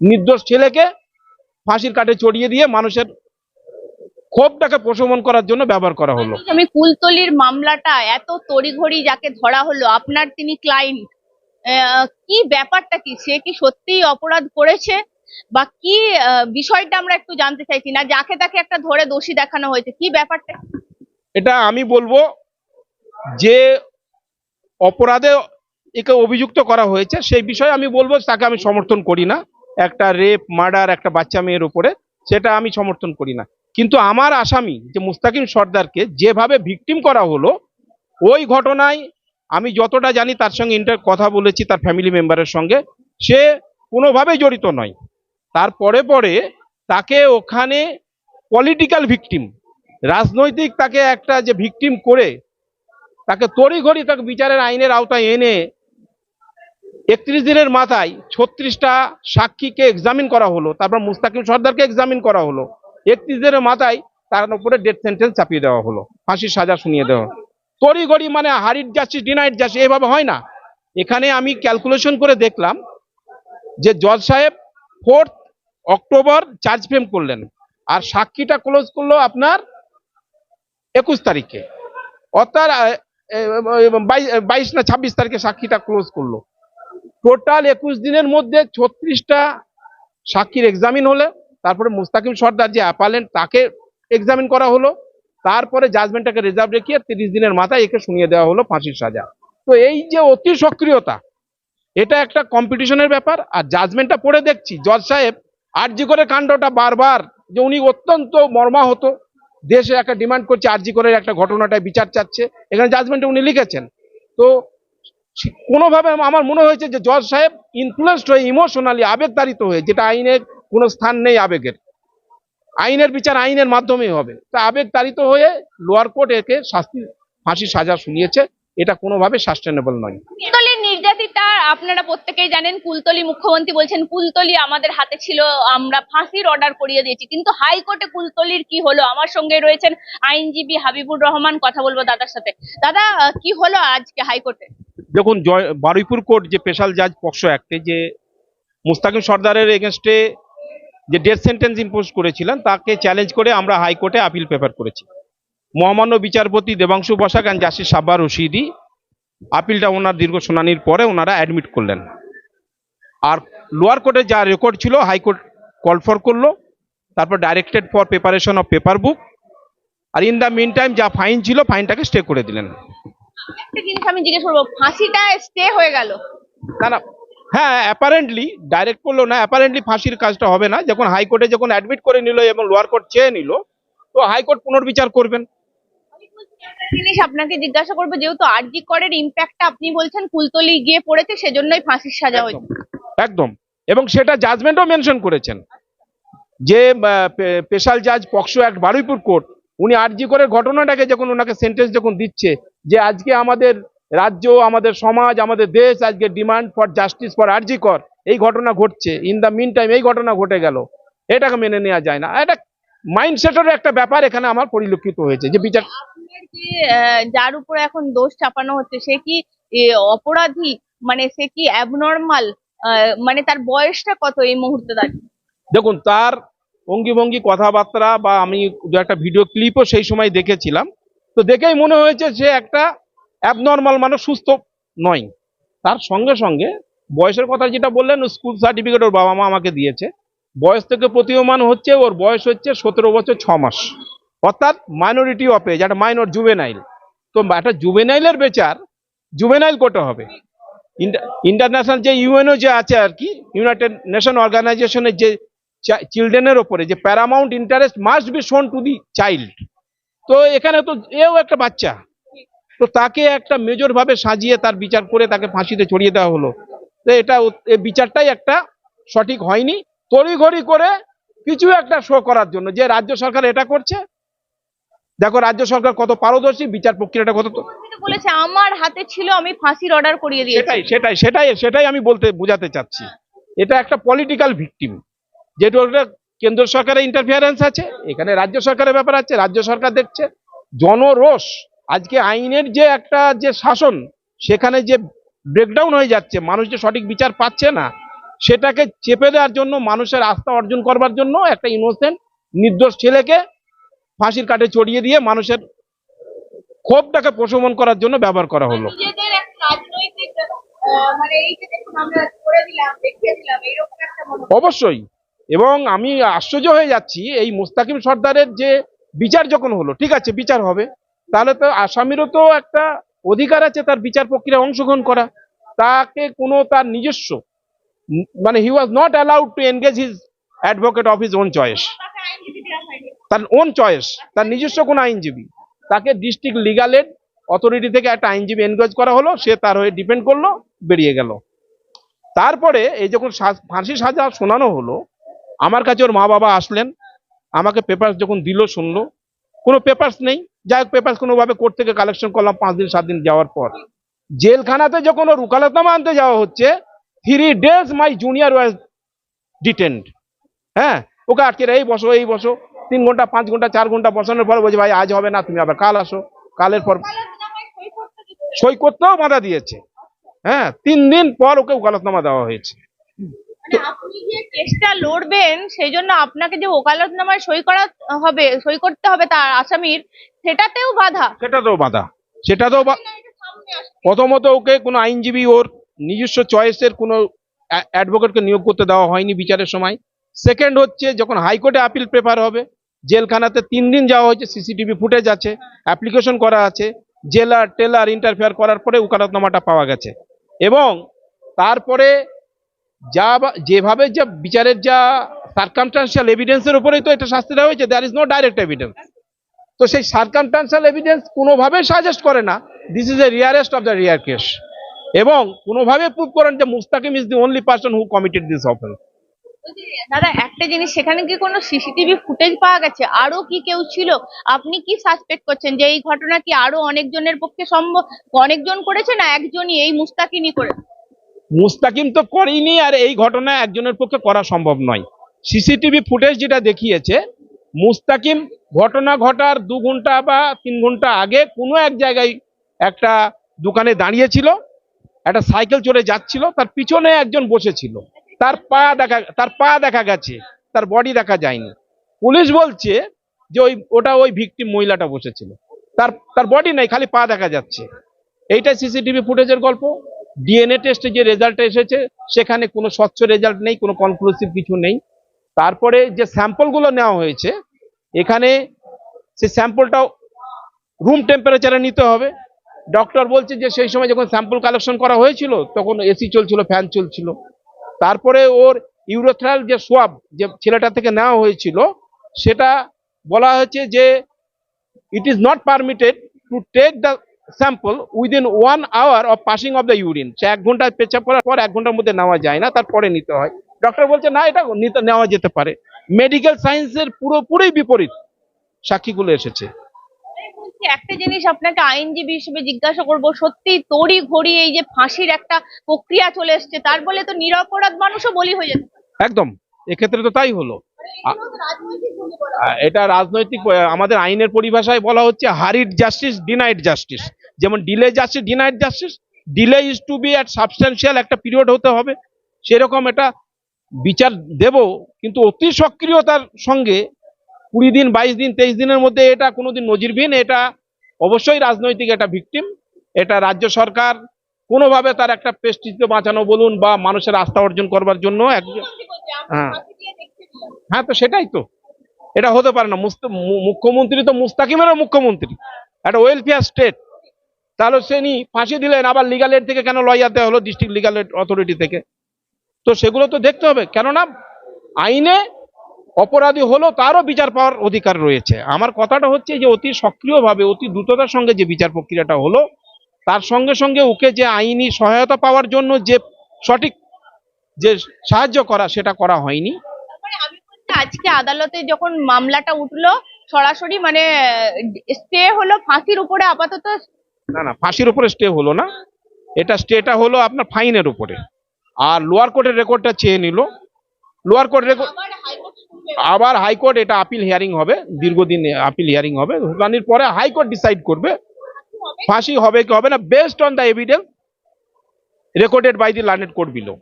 নির্দোষ ছেলেকে ফাঁসির কাঠে চড়িয়ে দিয়ে মানুষের ক্ষোভটাকে প্রশমন করার জন্য ব্যবহার করা হলো। আমি কুলতলির মামলাটা এত তড়িঘড়ি যাকে ধরা হলো আপনার তিনি ক্লায়েন্ট কি ব্যাপারটা কি? সে কি সত্যিই অপরাধ করেছে? বা কি বিষয়টা আমরা একটু জানতে চাইছি না যাকে তাকে একটা ধরে দোষী দেখানো হয়েছে কি ব্যাপারটা? এটা আমি বলব যে অপরাধে একে অভিযুক্ত করা হয়েছে সেই বিষয়ে আমি বলব তাকে আমি সমর্থন করি না। একটা রেপ মার্ডার একটা বাচ্চা মেয়ের উপরে, সেটা আমি সমর্থন করি না। কিন্তু আমার আসামি, যে মুস্তাকিম সর্দারকে যেভাবে ভিকটিম করা হলো, ওই ঘটনায় আমি যতটা জানি তার সঙ্গে ইন্টার কথা বলেছি তার ফ্যামিলি মেম্বারের সঙ্গে, সে কোনোভাবেই জড়িত নয়। তারপরে পরে তাকে ওখানে পলিটিক্যাল ভিকটিম রাজনৈতিক তাকে একটা যে ভিকটিম করে, তাকে তড়িঘড়ি তাকে বিচারের আইনের আওতায় এনে একত্রিশ দিনের মাথায় ছত্রিশটা সাক্ষীকে এক্সামিন করা হলো, তারপর মুস্তাকিম সর্দারকে এক্সামিন করা হলো। একত্রিশ দিনের মাথায় তার উপরে ডেথ সেন্টেন্স চাপিয়ে দেওয়া হলো, ফাঁসির সাজা শুনিয়ে দেওয়া হলো। তড়িঘড়ি মানে হারিট যাচ্ছি ডিনাইট যাচ্ছি, এভাবে হয় না। এখানে আমি ক্যালকুলেশন করে দেখলাম যে জজ সাহেব ফোর্থ অক্টোবর চার্জ ফ্রেম করলেন, আর সাক্ষীটা ক্লোজ করল আপনার একুশ তারিখে। অর্থাৎ বাইশ না ছাব্বিশ তারিখে সাক্ষীটা ক্লোজ করল। টোটাল একুশ দিনের মধ্যে ছত্রিশটা সাক্ষীর এক্সামিন হলে। তারপরে মুস্তাকিম সর্দার যে অ্যাপালেন্ট তাকে এক্সামিন করা হলো। তারপরে জাজমেন্টটাকে রিজার্ভ রেখে তিরিশ দিনের মাথায় একে শুনিয়ে দেওয়া হলো ফাঁসির সাজা। তো এই যে অতি সক্রিয়তা, এটা একটা কম্পিটিশনের ব্যাপার। আর জাজমেন্টটা পড়ে দেখছি, জজ সাহেব আরজি করে কাণ্ডটা বারবার যে উনি অত্যন্ত মর্মাহত। দেশে একটা ডিমান্ড করছে, আরজি করে একটা ঘটনাটায় বিচার চাচ্ছে। এখানে জাজমেন্টে উনি লিখেছেন। তো কোনোভাবে আমার মনে হয়েছে যে জজ সাহেব ইনফ্লুয়েসড হয়ে ইমোশনালি আবেগতাড়িত হয়ে, যেটা আইনের কোনো স্থান নেই আবেগের। আইনের বিচার আইনের মাধ্যমেই হবে। তা আবেগতাড়িত হয়ে লোয়ার কোর্ট একে শাস্তি, ফাঁসির সাজা শুনিয়েছে, এটা কোনোভাবে সাস্টেনেবল নয়। কুলতলির নির্যাতিতা, আপনারা প্রত্যেকেই জানেন, কুলতলি মুখ্যমন্ত্রী বলছেন, কুলতলি আমাদের হাতে ছিল, আমরা ফাঁসির অর্ডার করিয়ে দিয়েছি। কিন্তু হাইকোর্টে কুলতলির কি হলো? আমার সঙ্গে রয়েছেন আইনজীবী হাবিবুর রহমান, কথা বলব দাদার সাথে। দাদা কি হলো আজকে হাইকোর্টে? দেখুন, জয়, বারুইপুর কোর্ট যে স্পেশাল জাজ পক্সো অ্যাক্টে যে মুস্তাকিম সর্দারের এগেনস্টে যে ডেথ সেন্টেন্স ইম্পোজ করেছিলেন, তাকে চ্যালেঞ্জ করে আমরা হাইকোর্টে আপিল পেপার করেছি। মহামান্য বিচারপতি দেবাংশু বসাক অ্যান্ড জাস্টিস সাব্বার রশিদি আপিলটা ওনার দীর্ঘ শুনানির পরে ওনারা অ্যাডমিট করলেন। আর লোয়ার কোর্টে যা রেকর্ড ছিল হাইকোর্ট কল ফর করল, তারপর directed for preparation of paper book R in the mean time যা ফাইন ছিল ফাইনটাকে স্টে করে দিলেন। একটা জিনিস আমি জিজ্ঞেস করব ফাঁসিটা স্টে হয়ে গেল? না না। হ্যাঁ অ্যাপারেন্টলি ডাইরেক্ট করল না অ্যাপারেন্টলি ফাঁসির কাজটা হবে না। যখন হাইকোর্টে যখন অ্যাডমিট করে নিল এবং লোয়ার কোর্ট চেয়ে নিল তো হাইকোর্ট পুনর্বিচার করবেন। জিনিস আপনাকে জিজ্ঞাসা করব যেহেতু আরজি করের ইম্প্যাক্টটা আপনি বলছেন কুলতলি গিয়ে পড়েছে সেজন্যই ফাঁসির সাজা হয়েছে। একদম, একদম এবং সেটা জাজমেন্টও মেনশন করেছেন। যে স্পেশাল জাজ পক্সো অ্যাক্ট বারুইপুর কোর্ট উনি আরজি করে ঘটনাটাকে যখন ওনাকে সেন্টেন্স যখন দিচ্ছে যে আজকে আমাদের রাজ্য আমাদের সমাজ আমাদের দেশ আজকে demand for justice for R G Kar এই ঘটনা ঘটছে। ইন দ্য মিন টাইম এই ঘটনা ঘটে গেল। এটাকে মেনে নেওয়া যায় না। এটা মাইন্ডসেটের একটা ব্যাপার এখানে আমার পরিলক্ষিত হয়েছে যে বিচার যার উপরে এখন দোষ চাপানো হচ্ছে সে কি অপরাধী? মানে সে কি অ্যাবনর্মাল মানে তার বয়সটা কত এই মুহূর্তে দাঁড়িয়ে? দেখুন তার অঙ্গিভঙ্গি কথাবার্তা বা আমি দু একটা ভিডিও ক্লিপও সেই সময় দেখেছিলাম। তো দেখেই মনে হয়েছে সে একটা অ্যাবনর্মাল মানে সুস্থ নয়। তার সঙ্গে সঙ্গে বয়সের কথা যেটা বললেন স্কুল সার্টিফিকেট ওর বাবা মা আমাকে দিয়েছে। বয়স থেকে প্রতীয়মান হচ্ছে, ওর বয়স হচ্ছে সতেরো বছর ছ মাস। অর্থাৎ মাইনরিটি অফ এজ একটা মাইনর জুবেনাইল তো একটা জুবেনাইলের বেচার জুবেনাইল কোর্টে হবে? ইন্টারন্যাশনাল যে ইউএনও যে আছে আর কি ইউনাইটেড নেশন অর্গানাইজেশনের যে চিলড্রেনের ওপরে যে paramount interest must be shown to the child তো এখানে তো এও একটা বাচ্চা। তো তাকে একটা মেজর ভাবে সাজিয়ে তার বিচার করে তাকে ফাঁসিতে ছড়িয়ে দেওয়া হলো। তো এটা বিচারটাই একটা সঠিক হয়নি। তড়িঘড়ি করে কিছু একটা শো করার জন্য। যে রাজ্য সরকার এটা করছে দেখো রাজ্য সরকার কত পারদর্শী বিচার প্রক্রিয়াটা কত তো বলেছে আমার হাতে ছিল আমি ফাঁসির অর্ডার করিয়ে দিয়েছি। সেটাই সেটাই সেটাই সেটাই আমি বলতে বোঝাতে চাচ্ছি। এটা একটা পলিটিক্যাল ভিকটিম ওটা কেন্দ্র সরকারের ইন্টারফিয়ারেন্স আছে এখানে রাজ্য সরকারের ব্যাপার আছে রাজ্য সরকার দেখছে। জনরোষ আজকে আইনের যে একটা যে শাসন সেখানে যে ব্রেকডাউন হয়ে যাচ্ছে মানুষ যে সঠিক বিচার পাচ্ছে না সেটাকে চেপে দেওয়ার জন্য মানুষের আস্থা অর্জন করবার জন্য একটা ইনোসেন্ট নির্দোষ ছেলেকে ফাঁসির কাঠে চড়িয়ে দিয়ে মানুষের ক্ষোভটাকে প্রশমন করার জন্য ব্যবহার করা হলো। মানে মনে অবশ্যই। এবং আমি আশ্চর্য হয়ে যাচ্ছি, এই মুস্তাকিম সর্দারের যে বিচার যখন হলো, ঠিক আছে, বিচার হবে, তাহলে তো আসামিরও তো একটা অধিকার আছে তার বিচার প্রক্রিয়ায় অংশগ্রহণ করা। তাকে কোনো তার নিজস্ব মানে he was not allowed to engage his advocate of his own choice তার ওন চয়েস তার নিজস্ব কোনো আইনজীবী। তাকে ডিস্ট্রিক্ট লিগাল এড অথরিটি থেকে একটা আইনজীবী এনগেজ করা হলো, সে তার হয়ে ডিপেন্ড করল, বেরিয়ে গেল। তারপরে এই যখন ফাঁসি সাজা শোনানো হলো আমার কাছে ওর মা বাবা আসলেন, আমাকে পেপার যখন দিল, শুনলো। কোনো পেপার্স নেই। যাই হোক পেপার্স কোনোভাবে কোর্ট থেকে কালেকশন করলাম পাঁচ দিন, সাত দিন যাওয়ার পর। জেলখানাতে যখন ওর উকালতনামা আনতে যাওয়া হচ্ছে three days my junior was detained হ্যাঁ ওকে আটকে এই বসো এই বসো। তিন ঘণ্টা, পাঁচ ঘণ্টা, চার ঘণ্টা বসানোর পর বলছে, ভাই, আজ হবে না, তুমি আবার কাল আসো। কালের পর সই করতেও বাধা দিয়েছে। হ্যাঁ তিন দিন পর ওকে উকালতনামা দেওয়া হয়েছে। আপনি যে কেসটা লড়বেন সেই জন্য আপনাকে যে ওকালতনামায় সই করা হবে সই করতে হবে তার আসামির সেটাতেও বাধা। সেটাতেও বাধা। প্রথমত ওকে কোনো আইনজীবী ওর নিজস্ব চয়েসের কোনো অ্যাডভোকেটকে নিয়োগ করতে দেওয়া হয়নি বিচারের সময়। সেকেন্ড হচ্ছে যখন হাইকোর্টে আপিল পেপার হবে জেলখানাতে তিন দিন যাওয়া হয়েছে সিসিটিভি ফুটেজ আছে অ্যাপ্লিকেশন করা আছে জেলার টেলার ইন্টারফেয়ার করার পরে উকালতনামাটা পাওয়া গেছে। এবং তারপরে যা যেভাবে যা বিচারের যা সার্কামটান্সিয়াল এভিডেন্সের উপরেই তো এটা শাস্তি দেওয়া হয়েছে there is no direct evidence তো সেই সার্কামটান্সিয়াল এভিডেন্স কোনোভাবে সাজেস্ট করে না this is a rarest of the rare case এবং কোনোভাবে প্রুভ করেন যে Mustakim is the only person who committed this offence দাদা, একটা জিনিস, সেখানে কি কোনো সিসিটিভি ফুটেজ পাওয়া গেছে? আরও কি কেউ ছিল? আপনি কি সাসপেক্ট করছেন যে এই ঘটনা কি আরও অনেকজনের পক্ষে সম্ভব? অনেকজন করেছে না একজনই এই মুস্তাকিনই করে মুস্তাকিম তো করেইনি আর এই ঘটনা একজনের পক্ষে করা সম্ভব নয়। সিসিটিভি ফুটেজ যেটা দেখিয়েছে, মুস্তাকিম ঘটনা ঘটার দু ঘণ্টা বা তিন ঘণ্টা আগে কোনো এক জায়গায় একটা দোকানে দাঁড়িয়েছিল, একটা সাইকেল চড়ে যাচ্ছিল, তার পিছনে একজন বসেছিল। তার পা দেখা, তার পা দেখা গেছে, তার বডি দেখা যায়নি। পুলিশ বলছে যে ওই, ওটা ওই ভিকটিম মহিলাটা বসেছিল। তার তার বডি নেই, খালি পা দেখা যাচ্ছে। এইটা সিসিটিভি ফুটেজের গল্প। ডিএনএ টেস্টে যে রেজাল্ট এসেছে, সেখানে কোনো স্বচ্ছ রেজাল্ট নেই, কোনো কনক্লুসিভ কিছু নেই। তারপরে যে স্যাম্পলগুলো নেওয়া হয়েছে, এখানে সে স্যাম্পলটাও রুম টেম্পারেচারে নিতে হবে। ডক্টর বলছে যে সেই সময় যখন স্যাম্পল কালেকশন করা হয়েছিল, তখন এসি চলছিল ফ্যান চলছিল। তারপরে ওর ইউরোথ্রাল যে সোয়াব যে ছেলেটা থেকে নেওয়া হয়েছিল, সেটা বলা হয়েছে যে it is not permitted to take the sample within one hour of passing of the urine. সে এক ঘণ্টা পেছাব করার পর এক ঘণ্টার মধ্যে নেওয়া যায় না তারপরে নিতে হয়। ডক্টর বলছে না এটা নিতে নেওয়া যেতে পারে। মেডিকেল সায়েন্সের পুরোপুরি বিপরীত সাক্ষীগুলো এসেছে। একটা জিনিস আপনাকে আইনজীবী হিসেবে জিজ্ঞাসা করব সত্যি তড়ি ঘড়ি এই যে ফাঁসির একটা প্রক্রিয়া চলে এসছে তার বলে তো নিরপরাধ মানুষও বলি হয়ে যেতে একদম এক্ষেত্রে তো তাই হলো। এটা রাজনৈতিক আমাদের আইনের পরিভাষায় বলা হচ্ছে হারিড জাস্টিস ডিনাইড জাস্টিস। যেমন delay justice denied justice delay is to be at substantial একটা পিরিয়ড হতে হবে। সেরকম এটা বিচার দেব, কিন্তু অতি সক্রিয়তার সঙ্গে কুড়ি দিন, বাইশ দিন, তেইশ দিনের মধ্যে এটা কোনোদিন নজিরবিহীন, এটা অবশ্যই রাজনৈতিক একটা ভিকটিম এটা রাজ্য সরকার কোনোভাবে তার একটা পেস্টিজকে বাঁচানো বলুন বা মানুষের আস্থা অর্জন করবার জন্য একজন হ্যাঁ। হ্যাঁ তো সেটাই তো। এটা হতে পারে না। মুখ্যমন্ত্রী তো মুস্তাকিমেরও মুখ্যমন্ত্রী। একটা ওয়েলফেয়ার স্টেট তাহলে সে নি ফাঁসি দিলেন, আবার লিগাল এড থেকে কেন লয়ার দেওয়া হলো ডিস্ট্রিক্ট লিগাল এড অথরিটি থেকে? তো সেগুলো তো দেখতে হবে, কেননা আইনে অপরাধী হলো, তারও বিচার পাওয়ার অধিকার রয়েছে। আমার কথাটা হচ্ছে যে অতি সক্রিয়ভাবে, অতি দ্রুততার সঙ্গে যে বিচার প্রক্রিয়াটা হলো, তার সঙ্গে সঙ্গে ওকে যে আইনি সহায়তা পাওয়ার জন্য যে সঠিক যে সাহায্য করা, সেটা করা হয়নি। আজকে আদালতে যখন মামলাটা উঠল, সরাসরি মানে স্টে হলো, ফাঁসির উপরে আপাতত না না ফাঁসির উপরে স্টে হলো না। এটা স্টেটা হলো আপনার ফাইনের উপরে। আর লোয়ার কোর্টের রেকর্ডটা চেয়ে নিল। লোয়ার কোর্ট রেকর্ড আবার হাইকোর্ট এটা আপিল হিয়ারিং হবে। দীর্ঘদিন আপিল হিয়ারিং হবে। শুনানির পরে হাইকোর্ট ডিসাইড করবে। ফাঁসি হবে। কি হবে না based on the evidence recorded by the learned court below